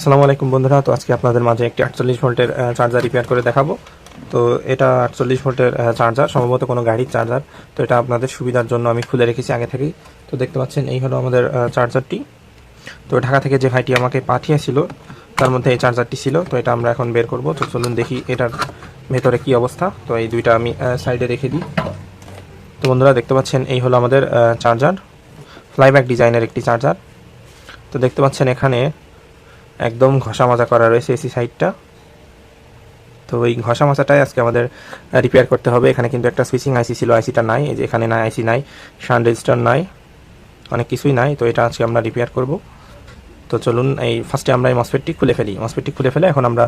আসসালামু আলাইকুম বন্ধুরা, তো আজকে আপনাদের মাঝে একটি আটচল্লিশ ভোল্টের চার্জার রিপেয়ার করে দেখাবো। তো এটা আটচল্লিশ ভোল্টের চার্জার সম্ভবত কোনো গাড়ির চার্জার তো এটা আপনাদের সুবিধার জন্য আমি খুলে রেখেছি আগে থেকেই। তো দেখতে পাচ্ছেন, এই হলো আমাদের চার্জারটি তো ঢাকা থেকে যে ভাইটি আমাকে পাঠিয়েছিল, তার মধ্যে এই চার্জারটি ছিল। তো এটা আমরা এখন বের করব। তো চলুন দেখি এটার ভেতরে কি অবস্থা। তো এই দুইটা আমি সাইডে রেখে দিই। তো বন্ধুরা, দেখতে পাচ্ছেন, এই হলো আমাদের চার্জার ফ্লাইব্যাক ডিজাইনের একটি চার্জার তো দেখতে পাচ্ছেন এখানে একদম ঘষা মাজা করা রয়েছে এসি সাইডটা। তো এই ঘষা মাজাটাই আজকে আমাদের রিপেয়ার করতে হবে। এখানে কিন্তু একটা সুইচিং আইসি ছিল আইসিটা নাই, এই যে এখানে নাই আইসি নাই শান রেজিস্টার নাই, অনেক কিছুই নাই। তো এটা আজকে আমরা রিপেয়ার করব। তো চলুন, এই ফার্স্টে আমরা এই মসপেটটি খুলে ফেলি। মসপেটটি খুলে ফেলে এখন আমরা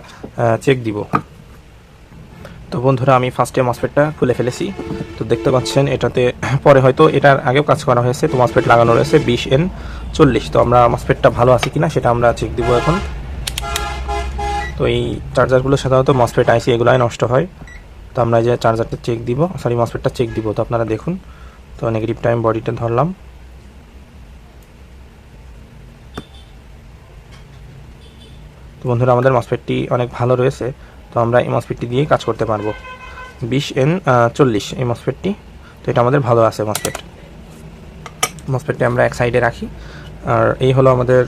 চেক দিব। তো বন্ধুরা, আমি ফার্স্ট ফার্স্টে মসফেটটা খুলে ফেলেছি। তো দেখতে পাচ্ছেন, এটাতে পরে হয়তো এটার আগেও কাজ করা হয়েছে। তো মসফেট লাগানো রয়েছে বিশ এন চল্লিশ। তো আমরা মসফেটটা ভালো আছে কিনা সেটা আমরা চেক দিব এখন। তো এই চার্জারগুলো সাধারণত মসফেট আইসি এগুলোই নষ্ট হয়। তো আমরা যে চার্জারটা চেক দিব সরি মসফেটটা চেক দিব। তো আপনারা দেখুন, তো নেগেটিভ টাইম বডিটা ধরলাম। তো বন্ধুরা, আমাদের মসফেটটি অনেক ভালো রয়েছে। তো আমরা এই মসফেটটি দিয়েই কাজ করতে পারব। বিশ এন চল্লিশ এই তো এটা আমাদের ভালো আছে মসফেট মসফেটটি আমরা এক সাইডে রাখি। আর এই হলো আমাদের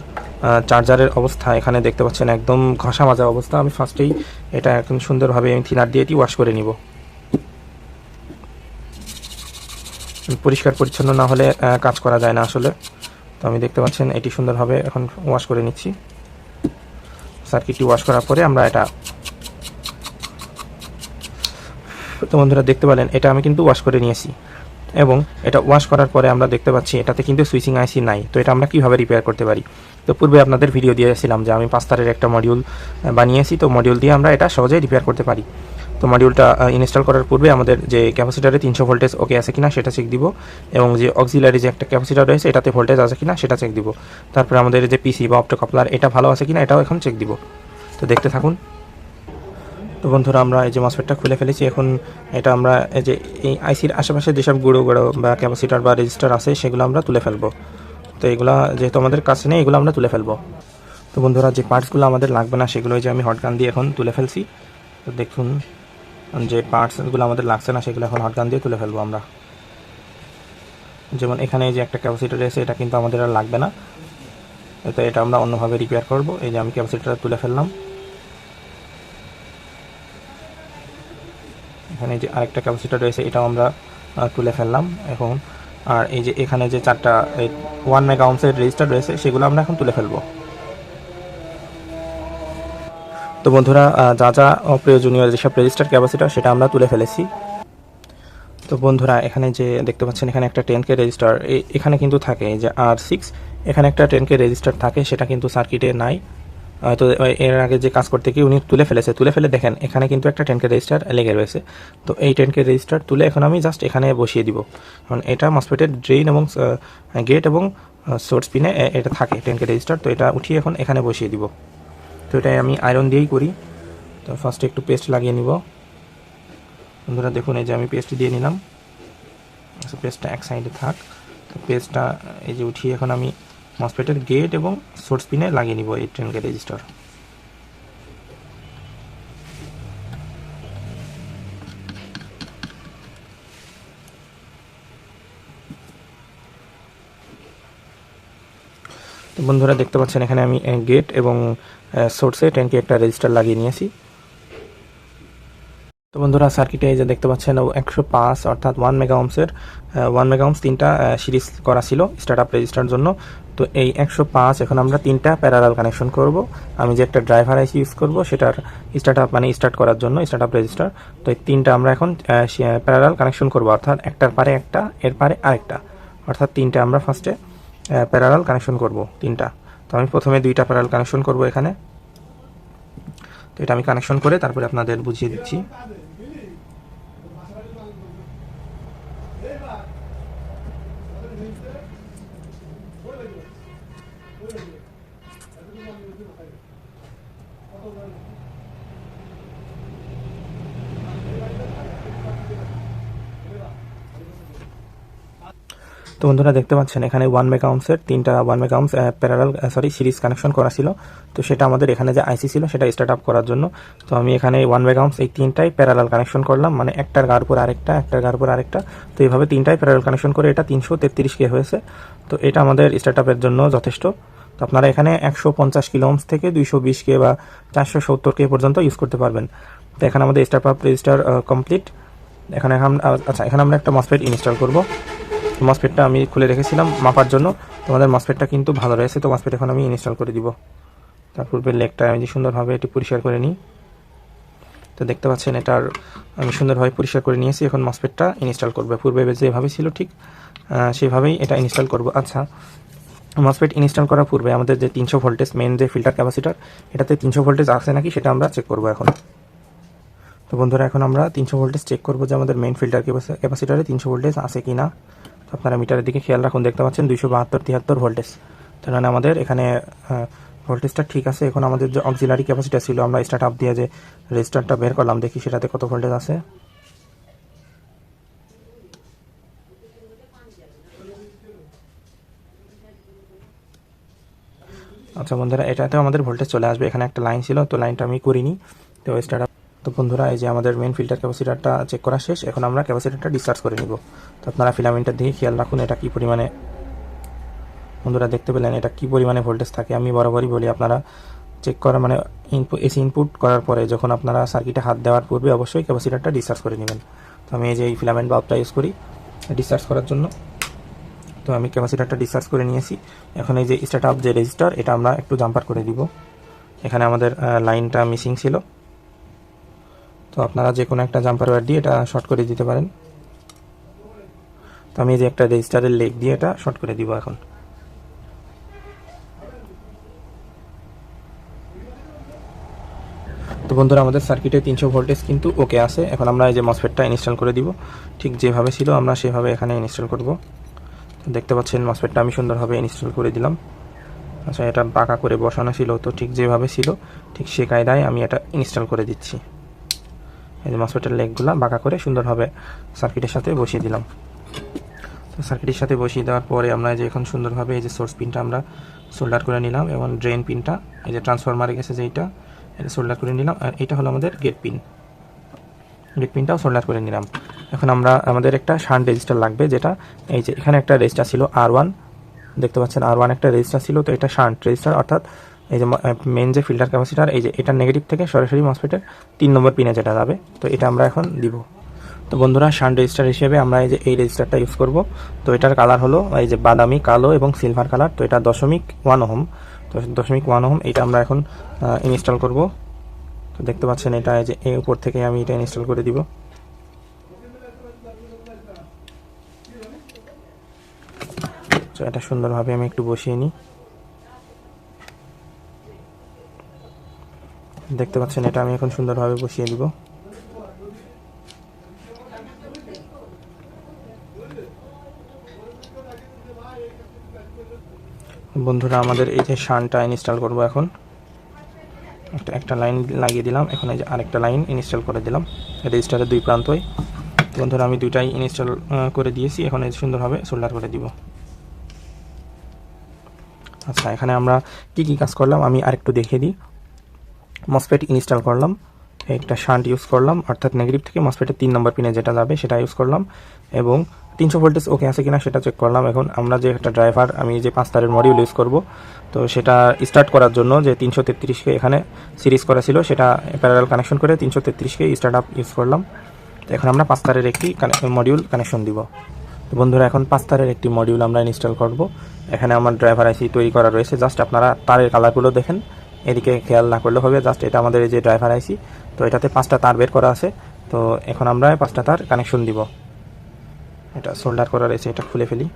চার্জারের অবস্থা। এখানে দেখতে পাচ্ছেন একদম ঘষা মাজা অবস্থা। আমি ফার্স্টেই এটা একদম সুন্দরভাবে আমি থিনার দিয়ে এটি ওয়াশ করে নিব। পরিষ্কার, পরিচ্ছন্ন না হলে কাজ করা যায় না আসলে। তো আমি দেখতে পাচ্ছেন এটি সুন্দরভাবে এখন ওয়াশ করে নিচ্ছি। সার্কিটটি ওয়াশ করার পরে আমরা এটা তো বন্ধুরা দেখতে পেলেন, এটা আমি কিন্তু ওয়াশ করে নিয়েছি। এবং এটা ওয়াশ করার পরে আমরা দেখতে পাচ্ছি, এটাতে কিন্তু সুইচিং আইসি নাই। তো এটা আমরা কীভাবে রিপেয়ার করতে পারি? তো পূর্বে আপনাদের ভিডিও দিয়েছিলাম যে আমি পাঁচ তারের একটা মডিউল বানিয়েছি। তো মডিউল দিয়ে আমরা এটা সহজেই রিপেয়ার করতে পারি। তো মডিউলটা ইনস্টল করার পূর্বে আমাদের যে ক্যাপাসিটারে তিনশো ভোল্টেজ ওকে আছে কিনা সেটা চেক দিব। এবং যে অক্সিলারি যে একটা ক্যাপাসিটার রয়েছে, এটাতে ভোল্টেজ আছে কিনা সেটা চেক দিব। তারপরে আমাদের যে পিসি বা অপটোকাপলার এটা ভালো আছে কিনা, এটাও এখন চেক দিব। তো দেখতে থাকুন। তো বন্ধুরা, আমরা এই যে মসফেটটা খুলে ফেলেছি, এখন এটা আমরা এই যে এই আইসির আশেপাশে যেসব গুঁড়ো গুঁড়ো বা ক্যাপাসিটার বা রেজিস্টার আছে, সেগুলো আমরা তুলে ফেলব। তো এগুলো যেহেতু আমাদের কাছে নেই, এগুলো আমরা তুলে ফেলব। তো বন্ধুরা, যে পার্টসগুলো আমাদের লাগবে না, সেগুলো যে আমি হটগান দিয়ে এখন তুলে ফেলছি। তো দেখুন, যে পার্টসগুলো আমাদের লাগছে না, সেগুলো এখন হটগান দিয়ে তুলে ফেলব আমরা। যেমন এখানে যে একটা ক্যাপাসিটার রয়েছে, এটা কিন্তু আমাদের আর লাগবে না। তো এটা আমরা অন্যভাবে রিপেয়ার করব। এই যে আমি ক্যাপাসিটারটা তুলে ফেললাম। এখানে যে আরেকটা ক্যাপাসিটার রয়েছে, এটাও আমরা তুলে ফেললাম এখন। আর এই যে এখানে যে চারটা ওয়ান মেগা ওমসের রেজিস্টার রয়েছে, সেগুলো আমরা এখন তুলে ফেলব। তো বন্ধুরা যা যা অপ্রয়োজনীয় যেসব রেজিস্টার ক্যাপাসিটার, সেটা আমরা তুলে ফেলেছি। তো বন্ধুরা, এখানে যে দেখতে পাচ্ছেন, এখানে একটা টেন কে রেজিস্টার এখানে কিন্তু থাকে। যে আর সিক্স এখানে একটা টেন কে রেজিস্টার থাকে, সেটা কিন্তু সার্কিটে নাই। তো এর আগে যে কাজ করতে গিয়ে উনি তুলে ফেলেছে, তুলে ফেলে দেখেন, এখানে কিন্তু একটা টেন কে রেজিস্টার লেগে রয়েছে। তো এই টেন কে রেজিস্টার তুলে এখন আমি জাস্ট এখানে বসিয়ে দিব। কারণ এটা মসফেটের ড্রেন এবং গেট এবং সোর্স পিনে এটা থাকে টেন কে রেজিস্টার তো এটা উঠিয়ে এখন এখানে বসিয়ে দিব। তো এটাই আমি আয়রন দিয়েই করি। তো ফার্স্টে একটু পেস্ট লাগিয়ে নিব। বন্ধুরা দেখুন, এই যে আমি পেস্ট দিয়ে নিলাম। পেস্টটা এক সাইডে থাক। তো পেস্টটা এই যে উঠিয়ে এখন আমি মসফেটের গেট এবং সোর্স পিনে লাগিয়ে নিব এই ট্রেন গেট রেজিস্টার তো বন্ধুরা দেখতে পাচ্ছেন এখানে আমি গেট এবং সোর্সে টেনকে একটা রেজিস্টার লাগিয়ে নিয়েছি। তো বন্ধুরা সার্কিটে যে দেখতে পাচ্ছেন একশো পাঁচ, অর্থাৎ ওয়ান মেগা ওয়ান মেগা তিনটা সিরিজ করা ছিল স্টার্ট আপ রেজিস্টার জন্য। তো এই একশো পাঁচ, এখন আমরা তিনটা প্যারালাল কানেকশন করব। আমি যে একটা ড্রাইভার আইসি ইউজ করব, সেটার স্টার্ট আপ মানে স্টার্ট করার জন্য স্টার্ট আপ রেজিস্টার তো এই তিনটা আমরা এখন প্যারালাল কানেকশন করব, অর্থাৎ একটার পারে একটা, এর পারে আরেকটা। অর্থাৎ তিনটা আমরা ফার্স্টে প্যারালাল কানেকশন করব, তিনটা। তো আমি প্রথমে দুইটা প্যারালাল কানেকশন করব এখানে। তো এটা আমি কানেকশন করে তারপরে আপনাদের বুঝিয়ে দিচ্ছি। তো বন্ধুরা দেখতে পাচ্ছেন, এখানে ওয়ান মেগা ওমসের তিনটা one mega ohms parallel sorry series connection করা ছিল। তো সেটা আমাদের এখানে যে আইসি ছিল, সেটা স্টার্ট আপ করার জন্য। তো আমি এখানে ওয়ান মেগা এই তিনটাই প্যারালাল কানেকশন করলাম মানে একটার গার উপর আরেকটা, একটার গার উপর আরেকটা। তো এইভাবে তিনটাই প্যারালাল কানেকশন করে এটা তিনশো তেত্রিশ কে হয়েছে। তো এটা আমাদের স্টার্ট আপের জন্য যথেষ্ট। তো আপনারা এখানে একশো পঞ্চাশ কিলো ওমস থেকে দুইশো বিশ কে বা চারশো সত্তর কে পর্যন্ত ইউজ করতে পারবেন। তো এখানে আমাদের স্টার্ট আপ রেজিস্টার কমপ্লিট এখানে এখন- আচ্ছা এখানে আমরা একটা মসফেট ইনস্টল করব। মসফেটটা আমি খুলে রেখেছিলাম মাপার জন্য। তোমাদের মসফেটটা কিন্তু ভালো রয়েছে, তো মসফেট এখন আমি ইনস্টল করে দিব। তার পূর্বে লেগটা আমি যে সুন্দরভাবে এটি পরিষ্কার করে নিই। তো দেখতে পাচ্ছেন, এটার আমি সুন্দরভাবে পরিষ্কার করে নিয়েছি, এখন মসফেটটা ইনস্টল করবে। পূর্বে যেভাবে ছিল ঠিক সেভাবেই এটা ইনস্টল করব। আচ্ছা মসফেট ইনস্টল করার পূর্বে আমাদের যে তিনশো ভোল্টেজ মেন যে ফিল্টার ক্যাপাসিটার এটাতে তিনশো ভোল্টেজ আছে নাকি সেটা আমরা চেক করব এখন। তো বন্ধুরা, এখন আমরা তিনশো ভোল্টেজ চেক করব যে আমাদের মেন ফিল্টার ক্যাপাসিটারে তিনশো ভোল্টেজ আছে কি না তো আপনারা মিটারের দিকে খেয়াল রাখুন, দেখতে পাচ্ছেন দুইশো বাহাত্তর তিয়াত্তর ভোল্টেজ। তার মানে আমাদের এখানে ভোল্টেজটা ঠিক আছে। এখন আমাদের যে অক্সিলারি ক্যাপাসিটি ছিল, আমরা স্টার্ট আপ দিয়ে যে রেজিস্টারটা বের করলাম, দেখি সেটাতে কত ভোল্টেজ আছে। আচ্ছা বন্ধুরা, এটাতেও আমাদের ভোল্টেজ চলে আসবে। এখানে একটা লাইন ছিল, তো লাইনটা আমি করিনি। তো স্টার্ট তো বন্ধুরা, এই যে আমাদের মেন ফিল্টার ক্যাপাসিটারটা চেক করা শেষ, এখন আমরা ক্যাপাসিটারটা ডিসচার্জ করে নিব। তো আপনারা ফিলামেন্টের দিকে খেয়াল রাখুন, এটা কি পরিমাণে বন্ধুরা, দেখতে পেলেন এটা কি পরিমাণে ভোল্টেজ থাকে? আমি বরাবরই বলি, আপনারা চেক করা মানে ইনপুট এসি ইনপুট করার পরে যখন আপনারা সার্কিটে হাত দেওয়ার পূর্বে অবশ্যই ক্যাপাসিটারটা ডিসচার্জ করে নেবেন। তো আমি এই যে এই ফিলামেন্ট বাল্বটা ইউজ করি ডিসচার্জ করার জন্য। তো আমি ক্যাপাসিটারটা ডিসচার্জ করে নিয়েছি। এখন এই যে স্টার্ট আপ যে রেজিস্টার এটা আমরা একটু জাম্পার করে দিব। এখানে আমাদের লাইনটা মিসিং ছিল। তো আপনারা যে কোনো একটা জাম্পার ওয়্যার দিয়ে এটা শর্ট করে দিতে পারেন। তো আমি যে একটা রেজিস্টারের লেগ দিয়ে এটা শর্ট করে দিব এখন। তো বন্ধুরা, আমাদের সার্কিটে তিনশো ভোল্টেজ কিন্তু ওকে আছে। এখন আমরা এই যে মসফেটটা ইনস্টল করে দিব। ঠিক যেভাবে ছিল আমরা সেভাবে এখানে ইনস্টল করব। দেখতে পাচ্ছেন মসফেটটা আমি সুন্দরভাবে ইনস্টল করে দিলাম। আচ্ছা এটা পাকা করে বসানো ছিল। তো ঠিক যেভাবে ছিল, ঠিক সে কায়দায় আমি এটা ইনস্টল করে দিচ্ছি। এই যে মসফেটের লেগগুলো বাঁকা করে সুন্দরভাবে সার্কিটের সাথে বসিয়ে দিলাম। তো সার্কিটের সাথে বসিয়ে দেওয়ার পরে আমরা এই যে এখন সুন্দরভাবে এই যে সোর্স পিনটা আমরা সোল্ডার করে নিলাম এবং ড্রেন পিনটা এই যে ট্রান্সফরমারে গেছে যেইটা এটা সোল্ডার করে নিলাম। আর এটা হলো আমাদের গেট পিন গেট পিনটাও সোল্ডার করে নিলাম। এখন আমরা, আমাদের একটা শান্ট রেজিস্টার লাগবে যেটা, এই যে এখানে একটা রেজিস্টার ছিল আর ওয়ান দেখতে পাচ্ছেন আর ওয়ান একটা রেজিস্টার ছিল, তো এটা শান্ট রেজিস্টার অর্থাৎ এই যে মেন যে ফিল্টার ক্যাপাসিটার এই যে এটা নেগেটিভ থেকে সরাসরি মসফেটের তিন নম্বর পিনে যেটা যাবে। তো এটা আমরা এখন দিব। তো বন্ধুরা শান্ট রেজিস্টার হিসেবে আমরা এই যে এই রেজিস্টারটা ইউজ করব। তো এটার কালার হলো এই যে বাদামি, কালো এবং সিলভার কালার তো এটা দশমিক ওয়ান ওহম তো দশমিক ওয়ান ওহম এটা আমরা এখন ইনস্টল করব। তো দেখতে পাচ্ছেন এটা এই যে এই উপর থেকে আমি এটা ইনস্টল করে দিব। তো এটা সুন্দরভাবে আমি একটু বসিয়ে নিই। দেখতে পাচ্ছেন, এটা আমি এখন সুন্দরভাবে বসিয়ে দিব। বন্ধুরা, আমাদের এই যে শানটা ইনস্টল করব এখন। একটা একটা লাইন লাগিয়ে দিলাম, এখন এই যে আরেকটা লাইন ইনস্টল করে দিলাম। রেজিস্টারের দুই প্রান্তই। বন্ধুরা, আমি দুইটাই ইনস্টল করে দিয়েছি, এখন এই সুন্দরভাবে সোল্ডার করে দিব। আচ্ছা এখানে আমরা কি কি কাজ করলাম, আমি আরেকটু দেখিয়ে দিই। মসফেট ইনস্টল করলাম। একটা শান্ট ইউজ করলাম, অর্থাৎ নেগেটিভ থেকে মসফেটের তিন নম্বর পিনে যেটা যাবে সেটা ইউজ করলাম এবং তিনশো ভোল্টেজ ওকে আছে কিনা সেটা চেক করলাম। এখন আমরা যে একটা ড্রাইভার আমি যে পাঁচ তারের মডিউল ইউজ করব, তো সেটা স্টার্ট করার জন্য যে তিনশো তেত্রিশকে এখানে সিরিজ করা ছিল, সেটা প্যারাল কানেকশন করে তিনশো তেত্রিশকে স্টার্ট আপ ইউজ করলাম। তো এখন আমরা পাঁচ তারের একটি মডিউল কানেকশন দিব। তো বন্ধুরা, এখন পাঁচ তারের একটি মডিউল আমরা ইনস্টল করব। এখানে আমার ড্রাইভার আইসি তৈরি করা রয়েছে। জাস্ট আপনারা তারের কালারগুলো দেখেন। এদিকে খেয়াল না করলে হবে জাস্ট এটা আমাদের এই যে ড্রাইভার আইসি তো এটাতে পাঁচটা তার বের করা আছে, তো এখন আমরা পাঁচটা তার কানেকশন দিব। এটা সোল্ডার করা রয়েছে এটা খুলে ফেলি।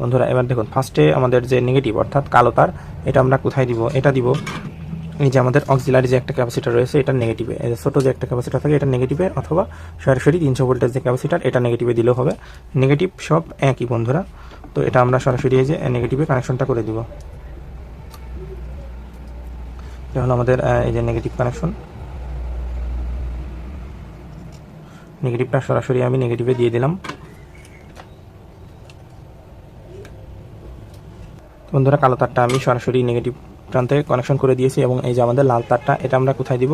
বন্ধুরা, এবার দেখুন ফার্স্টে আমাদের যে নেগেটিভ অর্থাৎ কালো তার, এটা আমরা কোথায় দিব? এটা দিব এই যে আমাদের অক্সিলারি যে একটা ক্যাপাসিটার রয়েছে, এটা নেগেটিভে ছোটো যে একটা ক্যাপাসিটার থাকে, এটা নেগেটিভে অথবা সরাসরি তিনশো ভোল্টের যে ক্যাপাসিটার এটা নেগেটিভে দিলেও হবে। নেগেটিভ সব একই, বন্ধুরা। তো এটা আমরা সরাসরি এই যে নেগেটিভে কানেকশনটা করে দিব। এটা হলো আমাদের এই যে নেগেটিভ কানেকশন নেগেটিভটা সরাসরি আমি নেগেটিভে দিয়ে দিলাম। বন্ধুরা, কালো তারটা আমি সরাসরি নেগেটিভ প্রান্তে কানেকশন করে দিয়েছি এবং এই যে আমাদের লাল তারটা, এটা আমরা কোথায় দিব?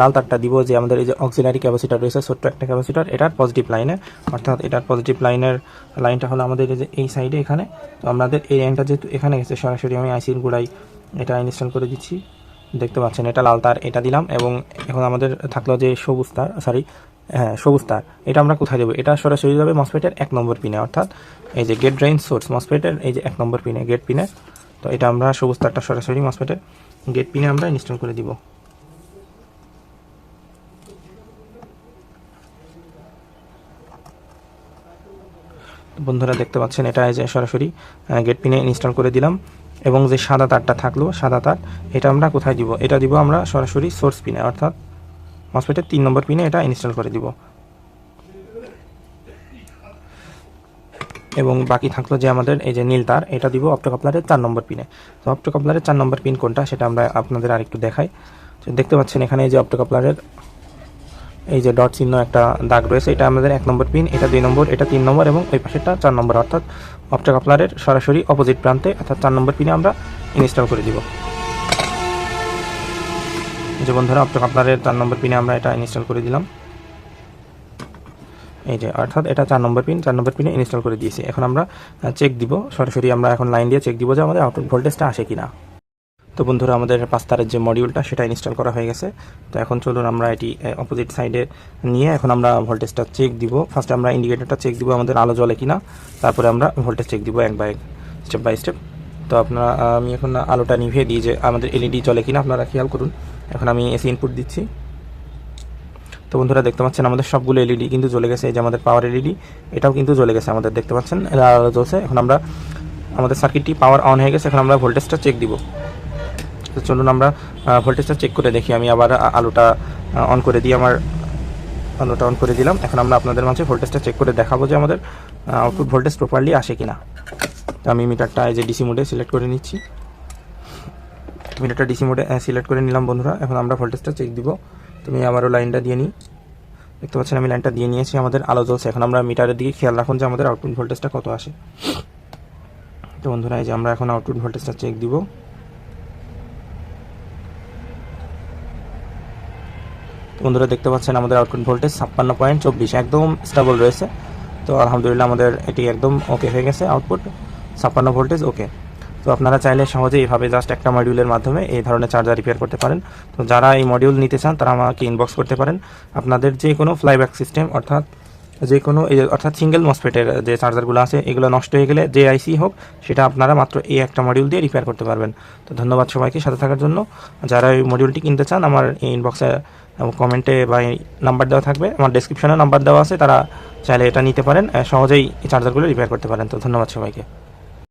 লাল তারটা দিব যে আমাদের এই যে অক্সিলারি ক্যাপাসিটার রয়েছে, ছোট্ট একটা ক্যাপাসিটার এটার পজিটিভ লাইনে অর্থাৎ এটার পজিটিভ লাইনের লাইনটা হলো আমাদের এই যে এই সাইডে এখানে। তো আমাদের এই লাইনটা যেহেতু এখানে গেছে, সরাসরি আমি আইসির গুড়াই এটা ইনস্টল করে দিচ্ছি। দেখতে পাচ্ছেন, এটা লাল তার, এটা দিলাম এবং এখন আমাদের থাকল যে সবুজ তার সরি হ্যাঁ সবুজ তার। এটা আমরা কোথায় দেবো? এটা সরাসরি যাবে মসপেটের এক নম্বর পিনে, অর্থাৎ এই যে গেট ড্রেইন সোর্স মসপেটের এই যে এক নম্বর পিনে গেট পিনে। তো এটা আমরা সবুজ তারটা সরাসরি মসপেটের গেট পিনে আমরা ইনস্টল করে দিব। বন্ধুরা দেখতে পাচ্ছেন, এটা এই যে সরাসরি গেট পিনে ইনস্টল করে দিলাম। এবং যে সাদা তারটা থাকল, সাদা তার, এটা আমরা কোথায় দিব? এটা দিব আমরা সরাসরি সোর্স পিনে অর্থাৎ মসফেটের তিন নম্বর পিনে এটা ইনস্টল করে দিব। এবং বাকি থাকল যে আমাদের এই যে নীল তার, এটা দিব অপটোকাপলারের চার নম্বর পিনে তো অপটোকাপলারের চার নম্বর পিন কোনটা, সেটা আমরা আপনাদের আরেকটু দেখাই। দেখতে পাচ্ছেন এখানে এই যে অপটোকাপলারের এই যে ডট চিহ্ন একটা দাগ রয়েছে, এটা আমাদের এক নম্বর পিন, এটা দুই নম্বর, এটা তিন নম্বর এবং ওই পাশেরটা চার নম্বর। অর্থাৎ অপটোকাপলারের সরাসরি অপোজিট প্রান্তে, অর্থাৎ চার নম্বর পিনে আমরা ইনস্টল করে দিব। যে বন্ধুরা অপটোকাপলারের চার নম্বর পিনে আমরা এটা ইনস্টল করে দিলাম। এই যে, অর্থাৎ এটা চার নম্বর পিন, চার নম্বর পিনে ইনস্টল করে দিয়েছি। এখন আমরা চেক দিব, সরাসরি আমরা এখন লাইন দিয়ে চেক দিব যে আমাদের আউটপুট ভোল্টেজটা আসে কিনা। তো বন্ধুরা, আমাদের পাঁচ তারের যে মডিউলটা সেটা ইনস্টল করা হয়ে গেছে। তো এখন চলুন আমরা এটি অপোজিট সাইডে নিয়ে এখন আমরা ভোল্টেজটা চেক দিব। ফার্স্টে আমরা ইন্ডিকেটরটা চেক দিব আমাদের আলো জ্বলে কিনা। তারপরে আমরা ভোল্টেজ চেক দিব এক বাই স্টেপ বাই স্টেপ তো আপনারা, আমি এখন আলোটা নিভিয়ে দিই যে আমাদের এলইডি জ্বলে কিনা, আপনারা খেয়াল করুন। এখন আমি এসি ইনপুট দিচ্ছি। তো বন্ধুরা, দেখতে পাচ্ছেন আমাদের সবগুলো এলইডি কিন্তু জ্বলে গেছে। এই যে আমাদের পাওয়ার এলইডি এটাও কিন্তু জ্বলে গেছে আমাদের। দেখতে পাচ্ছেন? আলো জ্বলছে। এখন আমরা, আমাদের সার্কিটটি পাওয়ার অন হয়ে গেছে। এখন আমরা ভোল্টেজটা চেক দিব। তো চলুন আমরা ভোল্টেজটা চেক করে দেখি। আমি আবার আলোটা অন করে দিই আমার আলোটা অন করে দিলাম। এখন আমরা আপনাদের মাঝে ভোল্টেজটা চেক করে দেখাবো যে আমাদের আউটপুট ভোল্টেজ প্রপারলি আসে কিনা। তো আমি মিটারটা এই যে ডিসি মোডে সিলেক্ট করে নিচ্ছি। মিটারটা ডিসি মোডে সিলেক্ট করে নিলাম বন্ধুরা। এখন আমরা ভোল্টেজটা চেক দিব। তুমি আবারও লাইনটা দিয়ে নিই। দেখতে পাচ্ছেন আমি লাইনটা দিয়ে নিয়েছি আমাদের আলো জ্বলছে। এখন আমরা মিটারের দিকে খেয়াল রাখুন যে আমাদের আউটপুট ভোল্টেজটা কত আসে। তো বন্ধুরা, এই যে আমরা এখন আউটপুট ভোল্টেজটা চেক দিব। বন্ধুরা দেখতে পাচ্ছেন আমাদের আউটপুট ভোল্টেজ ছাপ্পান্ন পয়েন্ট চব্বিশ, একদম স্টেবল রয়েছে। তো আলহামদুলিল্লাহ আমাদের এটি একদম ওকে হয়ে গেছে আউটপুট ছাপ্পান্ন ভোল্টেজ ওকে তো আপনারা চাইলে সহজে এইভাবে জাস্ট একটা মডিউলের মাধ্যমে এই ধরনের চার্জার রিপেয়ার করতে পারেন। তো যারা এই মডিউল নিতে চান, তারা আমাকে ইনবক্স করতে পারেন। আপনাদের যে কোনো ফ্লাইব্যাক সিস্টেম অর্থাৎ যে কোনো অর্থাৎ সিঙ্গেল মসফেটের যে চার্জারগুলো আছে, এগুলো নষ্ট হয়ে গেলে যে আইসি হোক, সেটা আপনারা মাত্র এই একটা মডিউল দিয়ে রিপেয়ার করতে পারবেন। তো ধন্যবাদ সবাইকে সাথে থাকার জন্য। যারা এই মডিউলটি কিনতে চান, আমার এই ইনবক্সে কমেন্টে বা নাম্বার দেওয়া থাকবে। আমার ডেসক্রিপশনে নাম্বার দেওয়া আছে, তারা চাইলে এটা নিতে পারেন। সহজেই এই চার্জারগুলো রিপেয়ার করতে পারেন। তো ধন্যবাদ সবাইকে।